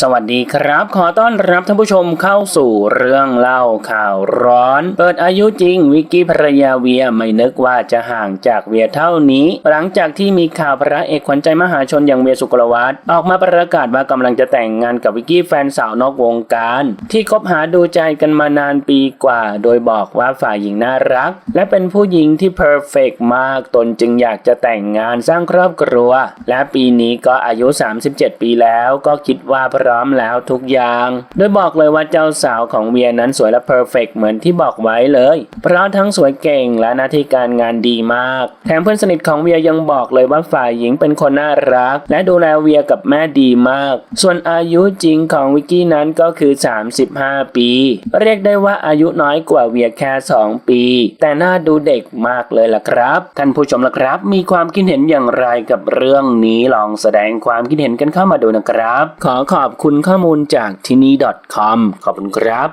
สวัสดีครับ ขอต้อนรับท่านผู้ชมเข้าสู่เรื่องเล่าข่าวร้อน เปิดอายุจริงวิกกี้ภรรยาเวียไม่นึกว่าจะห่างจากเวียเท่านี้ หลังจากที่มีข่าวพระเอกขวัญใจมหาชนอย่างเวียสุกลวัฒน์ออกมาประกาศว่ากำลังจะแต่งงานกับวิกกี้แฟนสาวนอกวงการ ที่คบหาดูใจกันมานานปีกว่า โดยบอกว่าฝ่ายหญิงน่ารัก และเป็นผู้หญิงที่เพอร์เฟกมากตนจึงอยากจะแต่งงานสร้างครอบครัว และปีนี้ก็อายุ 37 ปีแล้วก็คิดว่าพร้อมแล้วทุกอย่าง โดยบอกเลยว่าเจ้าสาวของเวียนั้นสวยและเพอร์เฟกเหมือนที่บอกไว้เลย เพราะทั้งสวยเก่งและหน้าที่การงานดีมาก แถมเพื่อนสนิทของเวียยังบอกเลยว่าฝ่ายหญิงเป็นคนน่ารัก และดูแลเวียกับแม่ดีมาก ส่วนอายุจริงของวิกกี้นั้นก็คือ 35 ปี เรียกได้ว่าอายุน้อยกว่าเวียแค่ 2 ปี แต่น่าดูเด็กมากเลยล่ะครับ ท่านผู้ชมล่ะครับ มีความคิดเห็นอย่างไรกับเรื่องนี้ลองแสดงความคิดเห็นกันเข้ามาดูนะครับ ขอขอบอบคุณข้อมูลจากที่นี่ .com ขอบคุณครับ